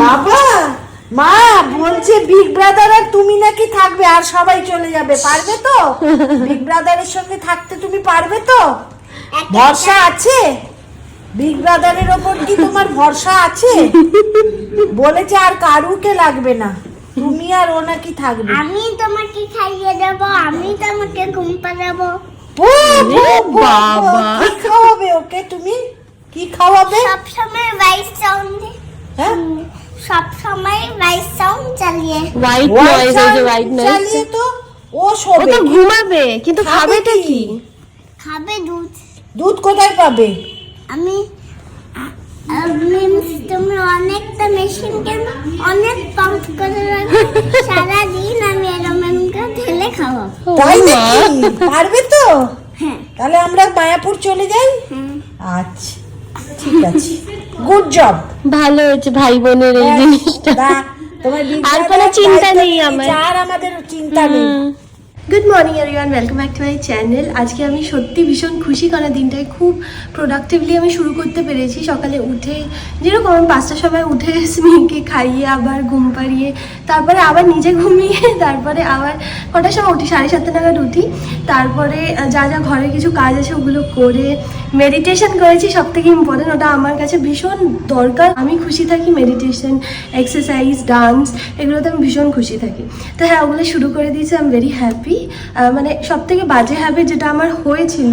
বাবা মা বলছে বিগ ব্রাদার আর তুমি নাকি থাকবে আর সবাই চলে যাবে পারবে তো? বিগ ব্রাদারের সঙ্গে থাকতে তুমি পারবে তো? ভরসা আছে? বিগ ব্রাদারের ওপর কি তোমার ভরসা আছে? বলেছে আর কারুকে লাগবে না। তুমি আর ও নাকি থাকবে। আমি তোমাকে খাইয়ে দেবো আমি তোমাকে ঘুম পাড়াবো ও, বাবা। কি খাওয়াবে ওকে তুমি? কি খাওয়াবে? সব সময় ভাইস সাউন্ড হ্যাঁ? সব সময় ভাইস সাউন্ড চালিয়ে। হোয়াইট নয়েজ আছে sound হোয়াইট নয়েজ চালিয়ে তো ও ও তো ঘুমাবে কিন্তু খাবে খাবেটা কি? খাবে দুধ। দুধ কোথায় পাবে? আমি তুমি অনেকটা মেশিন কেন অনেক পাম্প করে রাখো। সারাদিন আমি এরকম করে ঢেলে খাওয়াবো তাই নাকি? পারবে তো? হ্যাঁ। তাহলে আমরা মায়াপুর চলে যাই? আচ্ছা। ঠিক আছে। গুড জব ভালো হয়েছে ভাই বোনের এই জিনিসটা। তোমার আর কোনো চিন্তা নেই আমার। আর আমাদের চিন্তা নেই। Good morning everyone welcome back to my channel আজকে আমি সত্যি ভীষণ খুশি কারণ দিনটায় খুব প্রোডাক্টিভলি আমি শুরু করতে পেরেছি। সকালে উঠে, যেরকম আমি পাঁচটার সময় উঠে স্মিনকে খাইয়ে, আবার ঘুম পাড়িয়ে, তারপরে আবার নিজে ঘুমিয়ে, তারপরে আবার কটার সময় উঠি? সাড়ে সাতটা নাগাদ উঠি। তারপরে যা যা ঘরে কিছু কাজ আছে ওগুলো করে মেডিটেশন করেছি। সব থেকে ইম্পর্টেন্ট ওটা আমার কাছে ভীষণ দরকার। আমি খুশি থাকি মেডিটেশন এক্সারসাইজ ডান্স এগুলোতে আমি ভীষণ খুশি থাকি। তো হ্যাঁ ওগুলো শুরু করে দিয়েছি। আই এম ভেরি হ্যাপি মানে সব থেকে বাজে হ্যাবিট যেটা আমার হয়েছিল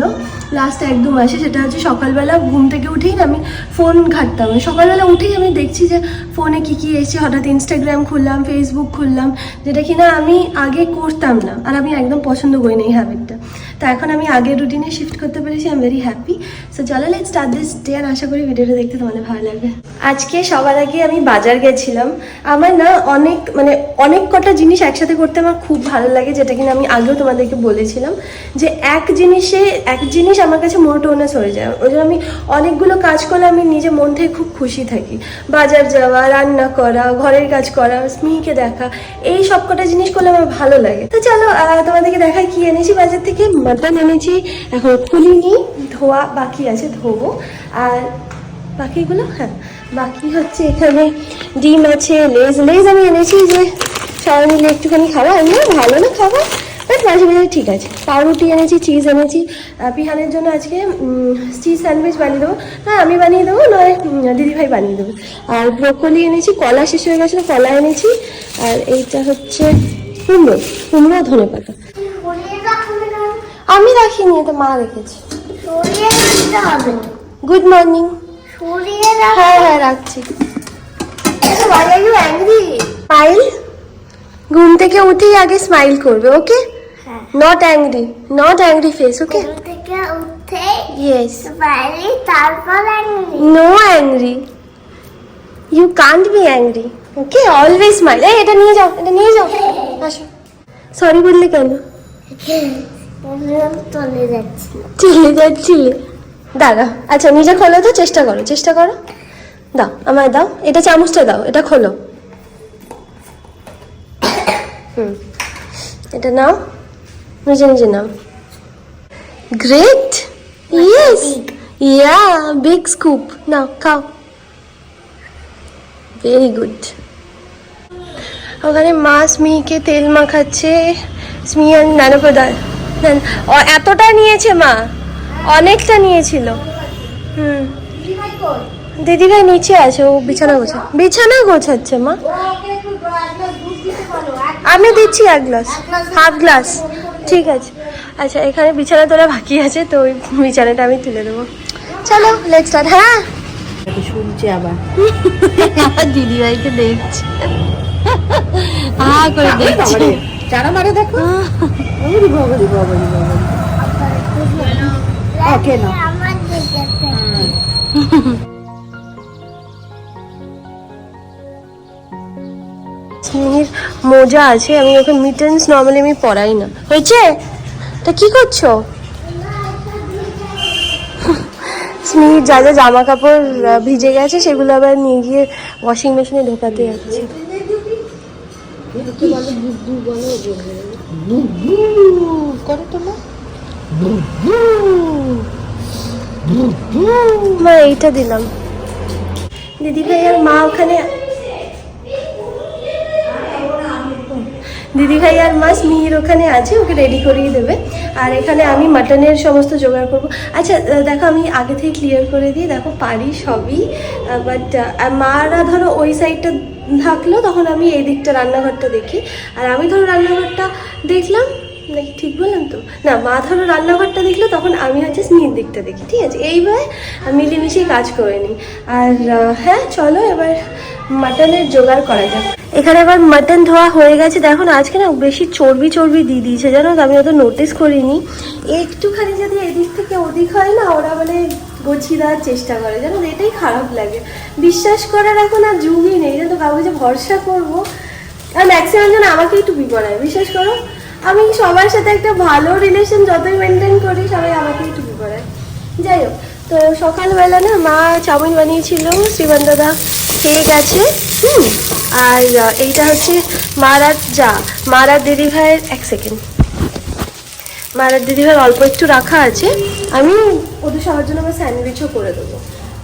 লাস্ট এক দু মাসে, সেটা হচ্ছে সকালবেলা ঘুম থেকে উঠেই আমি ফোন ঘাটতাম। সকালবেলা উঠেই আমি দেখছি যে ফোনে কি কি এসছে, হঠাৎ ইনস্টাগ্রাম খুললাম ফেসবুক খুললাম, যেটা কিনা আমি আগে করতাম না। আর আমি একদম পছন্দ করি না এই হ্যাবিটটা তো এখন আমি আগের রুটিনে শিফট করতে পেরেছি I am very happy so চলো লেট স্টার্ট দিস ডে আর আশা করি ভিডিওটা দেখতে তোমাদের ভালো লাগবে। আজকে সবার আগে আমি বাজার গেছিলাম। আমার না অনেক মানে অনেক কটা জিনিস একসাথে করতে আমার খুব ভালো লাগে, যেটা কিনা আমি আগেও তোমাদেরকে বলেছিলাম, যে এক জিনিসে, এক জিনিস আমার কাছে মোটোনাস হয়ে যায়। ওই জন্য আমি অনেকগুলো কাজ করলে আমি নিজে মন থেকে খুব খুশি থাকি। বাজার যাওয়া, রান্না করা, ঘরের কাজ করা স্মিকে দেখা, এই সব কটা জিনিস করলে আমার ভালো লাগে। তো চলো তোমাদেরকে দেখাই কি এনেছি বাজার থেকে। মাটন এনেছি এখন খুলিনি, ধোয়া বাকি আছে, ধোবো। আর বাকিগুলো হ্যাঁ বাকি হচ্ছে এখানে ডিম আছে, লেজ লেজ আমি এনেছি যে সবাই মিলে একটুখানি খাওয়া এমনি ভালো না খাওয়া বাট মাঝে মাঝে ঠিক আছে। পাউরুটি এনেছি, চিজ এনেছি। পিহানের জন্য আজকে চিজ স্যান্ডউইচ বানিয়ে দেবো। হ্যাঁ আমি বানিয়ে দেবো, নয় দিদিভাই বানিয়ে দেবো। আর ব্রোকলি এনেছি, কলা শেষ হয়ে গেছিল, কলা এনেছি। আর এইটা হচ্ছে কুমড়ো কুমড়ো ধনে পাতা না আমি রাখিনি এটা মা রেখেছে। সরিয়ে রাখতে হবে। গুড মর্নিং সরিয়ে রাখো হ্যাঁ হ্যাঁ রাখছি? স্মাইল ঘুম থেকে উঠেই আগে স্মাইল করবে ওকে হ্যাঁ। Not angry not angry face okay থেকে উঠে ইয়েস বাইরে তারপর no angry you can't be angry okay always smile এই এটা নিয়ে যাও এটা নিয়ে যাও। আসো। সরি বললে কেন? চলে যাচ্ছি। চলে যাচ্ছিলে দাঁড়া আচ্ছা নিজে খোলো তো, চেষ্টা করো চেষ্টা করো। দাও, আমায় দাও। এটা চামচটা দাও, এটা খোলো। হুম। এটা নাও। নিজে নিজে নাও। Great yes yeah big scoop নাও, খাও। ভেরি গুড ওখানে মা স্মিকে তেল মাখাচ্ছে। স্মি আর নানপ্রদার এতটা নিয়েছে মা? অনেকটা নিয়েছিল। হুম। দিদিভাই নিচে আছে ও বিছানা গোছা বিছানা গোছাচ্ছে মা। আমি দিচ্ছি এক গ্লাস। Half glass. ঠিক আছে। আচ্ছা এখানে বিছানা তোলা বাকি আছে তো ওই বিছানাটা আমি তুলে দেবো। চলো লেট স্টার্ট হ্যাঁ? শুনছে আবার। দিদিভাইকে দেখছি। হা করে দেখছি। চারা মারে দেখো। ওরে ওকে না মোজা আছে আমি ওকে মিটেন্স নর্মালি আমি পরাই না। হয়েছে? তা কি করছ? স্মির যা যা জামা কাপড় ভিজে গেছে সেগুলো আবার নিয়ে গিয়ে ওয়াশিং মেশিনে ঢোকাতে যাচ্ছে। এইটা দিলাম। দিদি ভাইয়ার মা ওখানে দিদি ভাই আর মাছ মিহির ওখানে আছে, ওকে রেডি করিয়ে দেবে। আর এখানে আমি মাটনের সমস্ত জোগাড় করব। আচ্ছা দেখো, আমি আগে থেকে ক্লিয়ার করে দিই। দেখো, পারি সবই বাট মারা ধরো ওই সাইডটা থাকল, তখন আমি এই দিকটা রান্নাঘরটা দেখি। আর আমি ধরো রান্নাঘরটা দেখলাম, নাকি ঠিক বললাম তো? না, মা ধরো রান্নাঘরটা দেখল, তখন আমি হচ্ছে স্মির দিকটা দেখি, ঠিক আছে? এইভাবে মিলেমিশেই কাজ করে নিই। আর হ্যাঁ চলো এবার মাটনের জোগাড় করা যাক। এখানে আবার মাটন ধোয়া হয়ে গেছে। দেখো আজকে না বেশি চর্বি চর্বি দিয়ে দিয়েছে, জানো? আমি অত নোটিস করিনি। একটুখানি যদি এদিক থেকে ওদিক হয় না, ওরা মানে গছিয়ে দেওয়ার চেষ্টা করে। তো? এটাই খারাপ লাগে। বিশ্বাস করার এখন আর যুগই নেই। তো, কাউকে যে ভরসা করব, আর ম্যাক্সিমাম জন আমাকেই টুপি পরায় বিশ্বাস করো, আমি সবার সাথে একটা ভালো রিলেশন যতই মেনটেন করি, সবাই আমাকেই টুপি পরায় যাই হোক, তো সকালবেলা না মা চাউমিন বানিয়েছিল শ্রীমান দাদা খেয়ে গেছে হুম, আর এইটা হচ্ছে মারার যা মারার দিদি ভাইয়ের এক সেকেন্ড মারার দিদি ভাইয়ের অল্প একটু রাখা আছে, আমি ওদের সবার জন্য আমার স্যান্ডউইচও করে দেবো।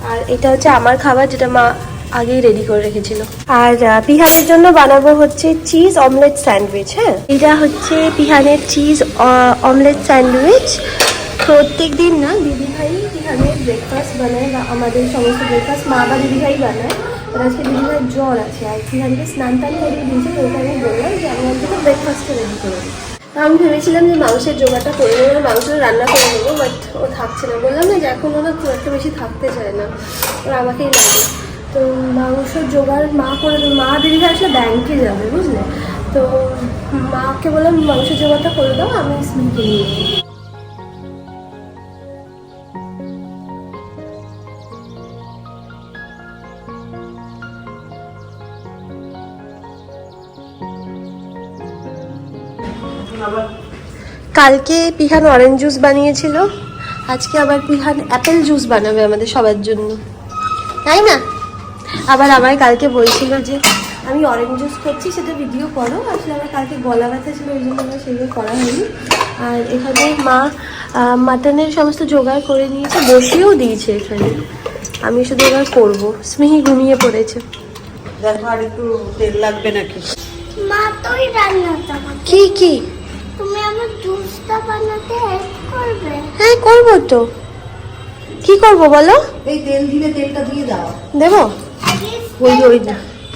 আর এটা হচ্ছে আমার খাবার যেটা মা আগেই রেডি করে রেখেছিল। আর পিহানের জন্য বানাবো হচ্ছে চিজ অমলেট স্যান্ডউইচ হ্যাঁ? এটা হচ্ছে পিহানের চিজ অমলেট স্যান্ডউইচ প্রত্যেক দিন না দিদিভাই পিহানের ব্রেকফাস্ট বানায় বা আমাদের সমস্ত ব্রেকফাস্ট মা বা দিদিভাই বানায়। আর আজকে দিদিভাইয়ের জ্বর আছে, আর পিহানকে স্নান টান করিয়ে দিয়েছে আমি বললাম যে আমি অন্তত ব্রেকফাস্টটা রেডি করে দিই। আমি ভেবেছিলাম যে মাংসের জোগাড়টা করে নেব, মাংস রান্না করে নেব বাট ও থাকছে না। বললাম না যে এখন ওরা খুব একটা বেশি থাকতে চায় না। ওরা আমাকেই লাগে। তো মাংস জোগাড় মা করে দেবে। মা দিদিভাই আসলে ব্যাংকে যাবে, বুঝলে? তো মাকে বললাম, মাংসের জোগাড়টা করে দাও, আমি স্মিনকে নিয়ে কালকে পিহান অরেঞ্জ জুস বানিয়েছিল। আজকে আবার পিহান অ্যাপেল জুস বানাবে আমাদের সবার জন্য। তাই না? আবার আমায় কালকে বলছিল যে আমি অরেঞ্জ জুস করছি সেটা ভিডিও করো। আসলে আমার কালকে গলা ব্যথা ছিল ওই জন্য আমার সেগুলো করা হয়নি। আর এখানে মা মাটনের সমস্ত জোগাড় করে নিয়েছে বসিয়েও দিয়েছে এখানে। আমি শুধু এবার করব। স্মিহি ঘুমিয়ে পড়েছে। দেখো আর একটু তেল লাগবে নাকি? মা তোই আমাকে কি কি? আমার জুসটা বানাতে হেল্প করবে? হ্যাঁ করব তো। কি করব বলো? এই তেল দিলে তেলটা দিয়ে দাও। দেবো? ওই ওই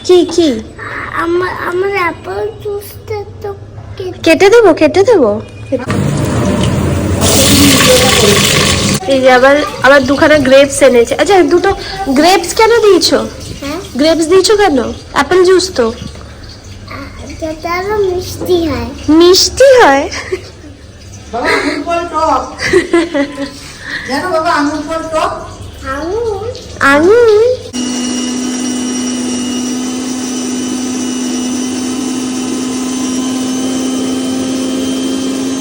কি কি? আমার আমার অ্যাপল জুসটা তো কেটে দেবো কেটে দেবো। এই যে আবার আবার দুখানা গ্রেপস এনেছে। আচ্ছা দুটো গ্রেপস কেন দিয়েছ? হ্যাঁ? গ্রেপস দিয়েছ কেন? অ্যাপেল জুস তো। যেটা আরও মিষ্টি হয়। মিষ্টি হয়? বাবা আঙুর ফল টক। জানো বাবা আঙুর ফল টক? আঙুর? আঙুর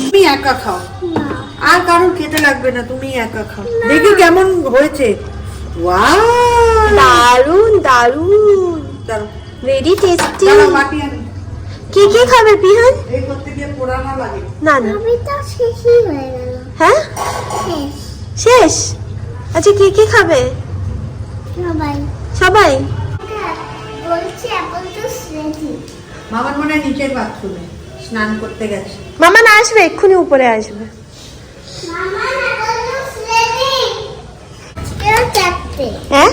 তুমি একা খাও। না। আর কারণ খেতে লাগবে না তুমি একা খাও। দেখি কেমন হয়েছে। ওয়াও। দারুণ দারুণ ভেরি টেস্টি। কি কি খাবে পিহান? এই করতে গিয়ে পোড়ানো লাগে। না না। আমি তো শেষই হয়ে গেল। হ্যাঁ? শেষ। আচ্ছা কি কি খাবে? সবাই। সবাই? বলছি অ্যাপল জুস রেডি মামার মনে নিচের বাথরুমে স্নান করতে গেছে। মামা না আসবে এক্ষুনি উপরে আসবে। মামা রেডি চারটে। হ্যাঁ?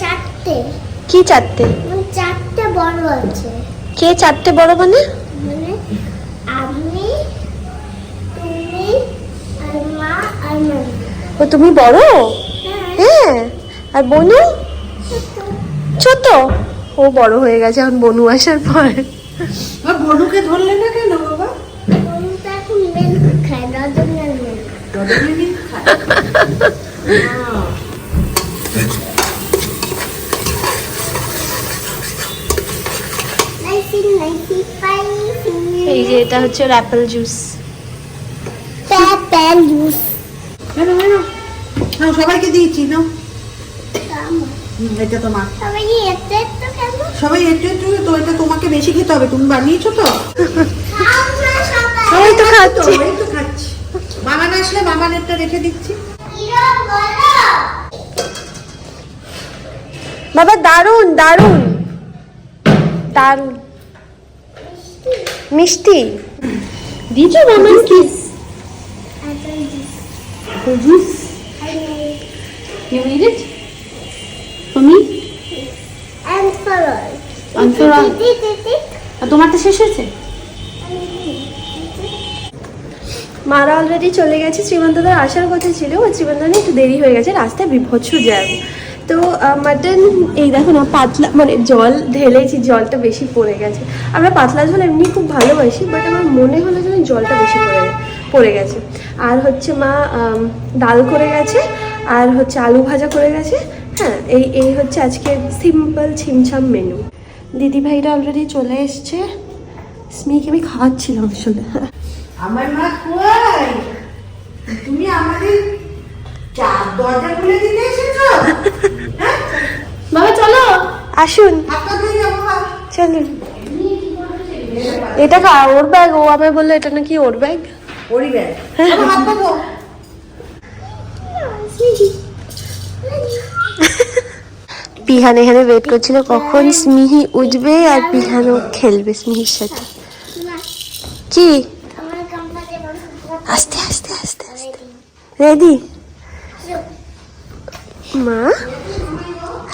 চারটে। কি চারটে? চারটে বড় আছে। কে চারটে বড় মানে? মানে আমি তুমি আর মা আর ও তুমি বড়? হ্যাঁ। হ্যাঁ? আর বনু? ছোট। ও বড় হয়ে গেছে এখন বনু আসার পর। বনুকে ধরলে না কেন বাবা? বনু তো এখন খায় এই যে এটা হচ্ছে অ্যাপেল জুস প্যাপেল জুস কেন কেন সবাইকে দিয়েছি না এটা তোমার সবাই এতে তো কেন সবাই একটু একটু তো এটা তোমাকে বেশি খেতে হবে। তুমি বানিয়েছো তো? খাও না সবাই। সবাই তো তো খাচ্ছি। তো খাচ্ছি। মামান আসলে মামানেরটা রেখে দিচ্ছি। বাবা দারুণ দারুণ দারুণ মিষ্টি? And. তোমারটা শেষ হয়েছে? মারা অলরেডি চলে গেছে শ্রীমন্তদার আসার কথা ছিল ও শ্রীমন্তদার একটু দেরি হয়ে গেছে রাস্তায় বিভৎস জ্যাম। তো মাটন এই দেখো না, পাতলা মানে জল ঢেলেছি, জলটা বেশি পড়ে গেছে। আমরা পাতলা ঝোল এমনি খুব ভালোবাসি বাট আমার মনে হলো যেন জলটা বেশি পড়ে পড়ে গেছে। আর হচ্ছে মা ডাল করে গেছে, আর হচ্ছে আলু ভাজা করে গেছে হ্যাঁ এই এই হচ্ছে আজকে সিম্পল ছিমছাম মেনু দিদি ভাইরা অলরেডি চলে এসছে। স্মিকে আমি খাওয়াচ্ছিলাম আসলে। আমার মা তুমি আমাদের চার দরজা খুলে দিতে এসেছ? আসুন। চলুন। এটা কা ওর ব্যাগ ও আমায় বলল এটা নাকি ওর ব্যাগ চলো, হাতটা পিহান এখানে ওয়েট করছিল কখন স্মিহি উঠবে আর পিহানও খেলবে স্মিহির সাথে। কি? আস্তে আস্তে আস্তে আস্তে। রেডি মা?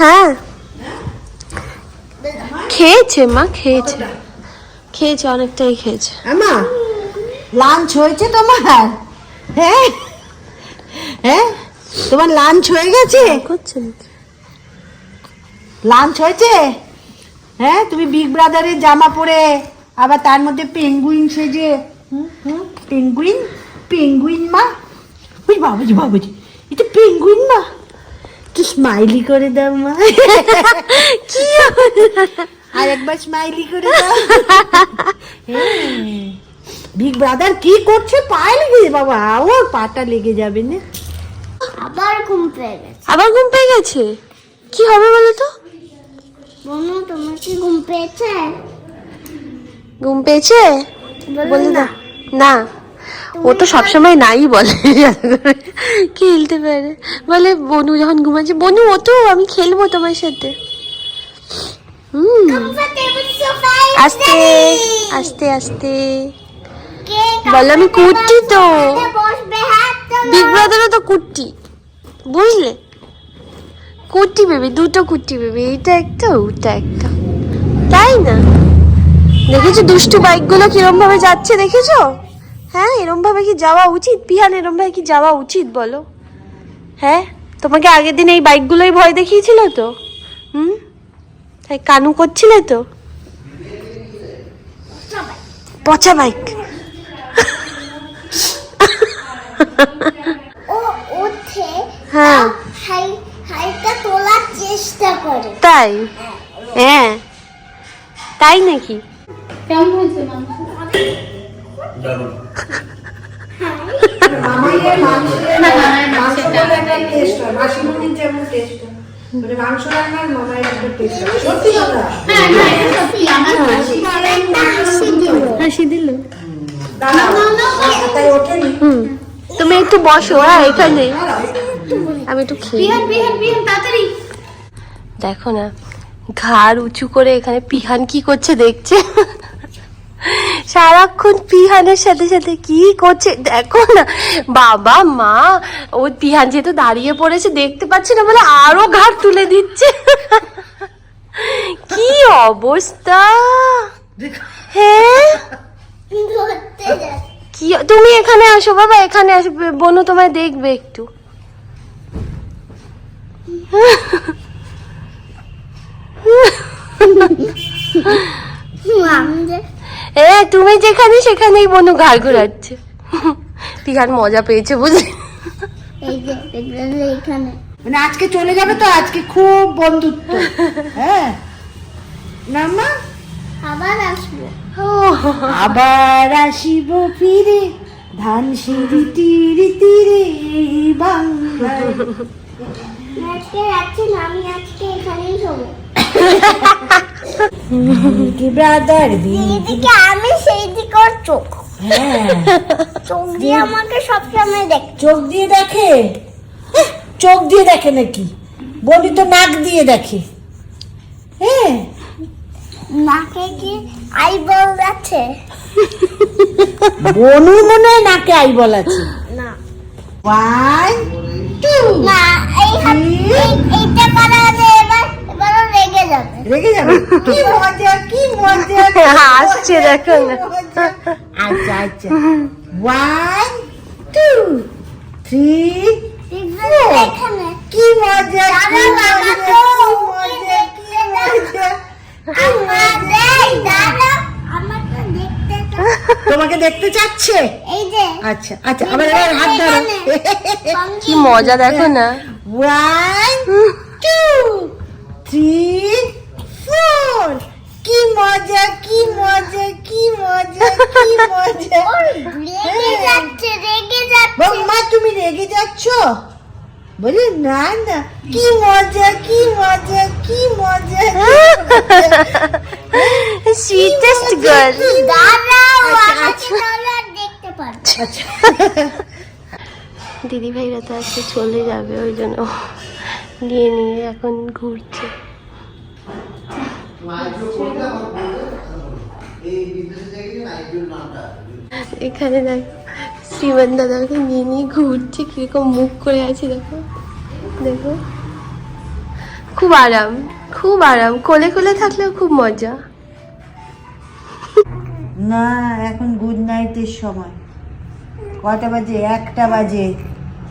হ্যাঁ। খেয়েছে মা খেয়েছে। খেয়েছে অনেকটাই খেয়েছে। আমা লাঞ্চ হয়েছে তোমার? হ্যাঁ? হ্যাঁ? তোমার লাঞ্চ হয়ে গেছে? লাঞ্চ হয়েছে? হ্যাঁ তুমি বিগ ব্রাদারের জামা পরে আবার তার মধ্যে পেঙ্গুইন সেজে। হুম হুম পেঙ্গুইন পেঙ্গুইন মা? ওই বাবুজি বাবুজি এটা পেঙ্গুইন মা? একটু স্মাইলি করে দাও মা। কি আর একবার স্মাইলি করে দাও। হ্যাঁ। বিগ ব্রাদার কি করছে? পায়ে লেগে বাবা। ওর পাটা লেগে যাবে না। আবার ঘুম পেয়ে গেছে। আবার ঘুম পেয়ে গেছে? কি হবে বলো তো? বনু তোমার কি ঘুম পেয়েছে? ঘুম পেয়েছে? বলো না। না। ও তো সবসময় নাই বলে। খেলতে পারে? বলে বনু যখন ঘুমাচ্ছে, বনু, ও তো, আমি খেলব তোমার সাথে। হুম। আস্তে আস্তে আস্তে। বলো, আমি কুটছি তো। বিগ ব্রাদারও তো কুট্টি। বুঝলে? কুট্টি বেবি দুটো কুট্টি বেবি এইটা একটা, ওটা একটা। তাই না? দেখেছ দুষ্টু বাইকগুলো কিরম ভাবে যাচ্ছে, দেখেছ? হ্যাঁ এরম ভাবে কি যাওয়া উচিত? পিহান এরম ভাবে কি যাওয়া উচিত বলো? হ্যাঁ তোমাকে আগের দিন এই বাইকগুলোই ভয় দেখিয়েছিল তো? হুম? তাই কানু করছিলে তো? পচা বাইক। ও হ্যাঁ। হাই হাইটা তোলার চেষ্টা করে। তাই? হ্যাঁ। তাই নাকি? মামাইয়ের মাংস একটা টেস্ট হয় মাসিমণির যেমন টেস্ট হয় মানে মাংস রান্নার মামাইয়ের একটা টেস্ট হয় সত্যি কথা হাসি দিল দাঁড়াও তাই ওঠেনি হুম তুমি একটু বসো হ্যাঁ এখানে আমি একটু খেয়ে দেখো না ঘাড় উঁচু করে এখানে পিহান কি করছে দেখছে? সারাক্ষণ পিহানের সাথে সাথে কি করছে? দেখো না, বাবা, মা, ও পিহান যেহেতু দাঁড়িয়ে পড়েছে, দেখতে পাচ্ছে না বলে আরও ঘাড় তুলে দিচ্ছে। কি অবস্থা? হ্যাঁ কি, তুমি এখানে আসো, বাবা, এখানে আসো বনু তোমায় দেখবে একটু। এ তুমি যেখানে সেখানেই বনু ঘাড় ঘোরাচ্ছে। পিহান মজা পেয়েছে বুঝলি? মানে আজকে চলে যাবে তো আজকে খুব বন্ধুত্ব। হ্যাঁ। না মা আবার আসব। আবার আসিব ফিরে ধান সিঁড়ি তীরে তীরে বাংলায়। আজকে যাচ্ছি আমি আজকে এখানেই শোবো কি ব্রাদার আমি সেই দিকে চোখ। হ্যাঁ। চোখ দিয়ে আমাকে সবসময় দেখ। চোখ দিয়ে দেখে? চোখ দিয়ে দেখে নাকি? বলি তো নাক দিয়ে দেখে। হ্যাঁ। নাকে কি আইবল আছে? বনুর মনে হয় নাকে আইবল আছে। না। ওয়ান টু না এই হাত এইটা করা এবার রেগে যাবে কি মজা কি মজা। মজা, দেখো না। আচ্ছা আচ্ছা। ওয়ান টু থ্রি এখানে কি মজা কি মজা কি মজা। তোমাকে দেখতে চাচ্ছে? আচ্ছা আচ্ছা আবার এবার হাত ধরো। কি মজা দেখো না। ওয়ান টু থ্রি ফোর কি মজা কি মজা কি মজা কি মজা। রেগে যাচ্ছে রেগে যাচ্ছে। বৌমা তুমি রেগে যাচ্ছ? বলি না না। কি মজা কি মজা কি মজা সুইটেস্ট গার্ল দাঁড়াও আচ্ছা, আমাকে আচ্ছা। আর দেখতে পারবে আচ্ছা। দিদি ভাইরা তো আজকে চলে যাবে ওই জন্য নিয়ে নিয়ে এখন ঘুরছে। এখানে দেখ, শ্রীমান দাদাকে নিয়ে নিয়ে ঘুরছে, কীরকম মুখ করে আছে, দেখো। দেখো। খুব আরাম খুব আরাম। কোলে কোলে থাকলেও খুব মজা। না, এখন গুড নাইটের সময়। কটা বাজে? একটা বাজে।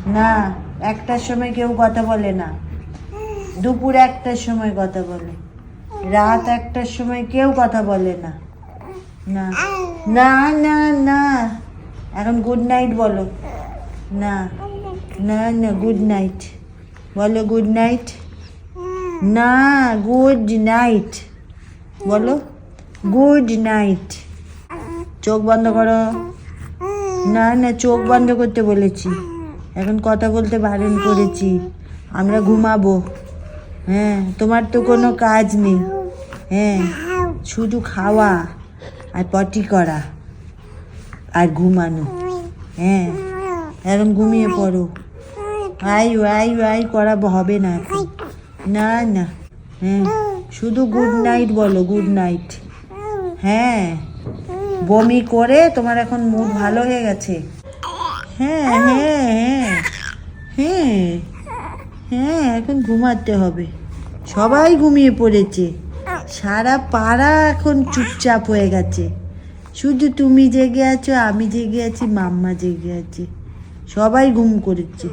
না, একটার সময় কেউ কথা বলে না। দুপুর একটার সময় কথা বলে। রাত একটার সময় কেউ কথা বলে না। না। না না না। এখন গুড নাইট বলো। না। না না গুড নাইট বলো গুড নাইট না গুড নাইট বলো। গুড নাইট চোখ বন্ধ করো। না না, চোখ বন্ধ করতে বলেছি। এখন কথা বলতে বারণ করেছি। আমরা ঘুমাবো। হ্যাঁ তোমার তো কোনো কাজ নেই। হ্যাঁ শুধু খাওয়া আর পটি করা আর ঘুমানো। হ্যাঁ এখন ঘুমিয়ে পড়ো। আই আই আই করা হবে না না না। হ্যাঁ শুধু গুড নাইট বলো গুড নাইট হ্যাঁ বমি করে তোমার এখন মুড ভালো হয়ে গেছে। হ্যাঁ হ্যাঁ হ্যাঁ হ্যাঁ। হ্যাঁ এখন ঘুমাতে হবে। সবাই ঘুমিয়ে পড়েছে। সারা পাড়া এখন চুপচাপ হয়ে গেছে। শুধু তুমি জেগে আছো, আমি জেগে আছি, মাম্মা জেগে আছে। সবাই ঘুম করেছে।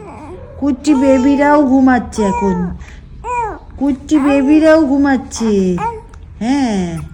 কুচ্চি বেবিরাও ঘুমাচ্ছে এখন। কুচ্চি বেবিরাও ঘুমাচ্ছে। হ্যাঁ।